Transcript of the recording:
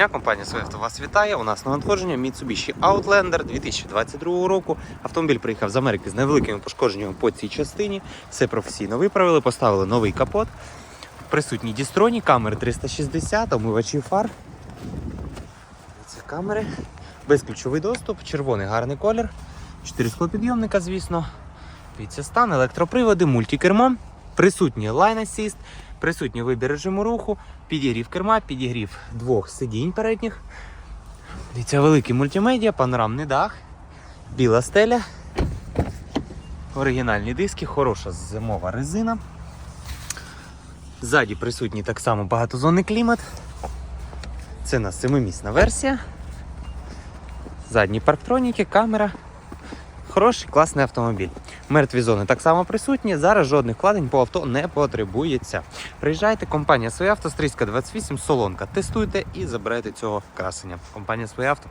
Дня, Компанія Swift вас вітає. У нас на надходження Mitsubishi Outlander 2022 року. Автомобіль приїхав з Америки з невеликими пошкодженнями по цій частині. Все професійно виправили, поставили новий капот. Присутні дістроні, камери 360, омивачі фар. Це камери. Безключовий доступ, червоний гарний колір. Чотири склопідйомника, звісно. Дивіться електроприводи, мультикермо. Присутній Line Assist, присутній вибір режиму руху, підігрів керма, підігрів двох сидінь передніх. Дивіться, великий мультимедіа, панорамний дах, біла стеля, оригінальні диски, хороша зимова резина. Ззаді присутній так само багатозонний клімат. Це у нас семимісна версія. Задні парктроніки, камера. Хороший, класний автомобіль. Мертві зони так само присутні. Зараз жодних вкладень по авто не потребується. Приїжджайте, компанія Своє авто, Стрійська 28, Солонка. Тестуйте і забирайте цього красення. Компанія Своє авто.